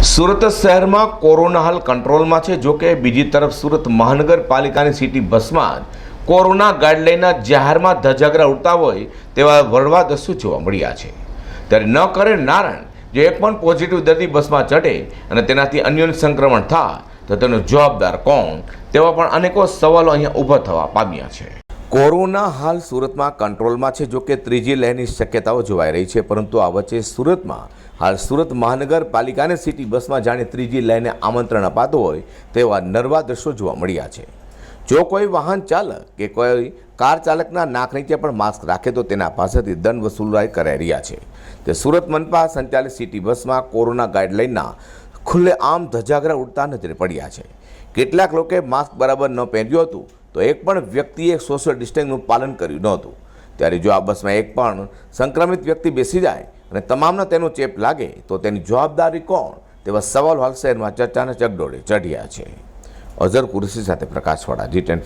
સુરત શહેરમાં કોરોના હાલ કંટ્રોલમાં છે. જોકે બીજી તરફ સુરત મહાનગરપાલિકાની સિટી બસમાં કોરોના ગાઈડલાઈનના જાહેરમાં ધજાગરા ઉડતા હોય તેવા વરવા દસ્યુ જોવા મળ્યા છે. ત્યારે ન કરે નારણ જો એક પણ પોઝિટિવ દર્દી બસમાં ચઢે અને તેનાથી અન્યોને સંક્રમણ થાય, તો તેનો જવાબદાર કોણ? તેવા પણ અનેકો સવાલો અહીંયા ઊભા થવા પામ્યા છે. કોરોના હાલ સુરતમાં કંટ્રોલમાં છે, જોકે ત્રીજી લહેરની શક્યતાઓ જોવાઈ રહી છે, પરંતુ આ વચ્ચે સુરતમાં હાલ સુરત મહાનગરપાલિકાને સિટી બસમાં જાણે ત્રીજી લહેરને આમંત્રણ અપાતું હોય તેવા નરવા દ્રશ્યો જોવા મળ્યા છે. જો કોઈ વાહન ચાલક કે કોઈ કાર ચાલકના નાક નીચે પણ માસ્ક રાખે, તો તેના પાસેથી દંડ વસૂલાઈ કરાઈ રહ્યા છે. તે સુરત મનપા સંચાલિત સિટી બસમાં કોરોના ગાઈડલાઇનના ખુલ્લે આમ ધજાગરા ઉડતા નજરે પડ્યા છે. કેટલાક લોકોએ માસ્ક બરાબર ન પહેર્યું હતું તો એક પણ વ્યક્તિએ સોશિયલ ડિસ્ટન્સનું પાલન કર્યું નહોતું. ત્યારે જો આ બસમાં એક પણ સંક્રમિત વ્યક્તિ બેસી જાય અને તમામને તેનો ચેપ લાગે, તો તેની જવાબદારી કોણ? તેવા સવાલ હાલ શહેરમાં ચર્ચાને ચગડોળે ચઢ્યા છે. અઝર કુરશી સાથે પ્રકાશવાળા જી ટેન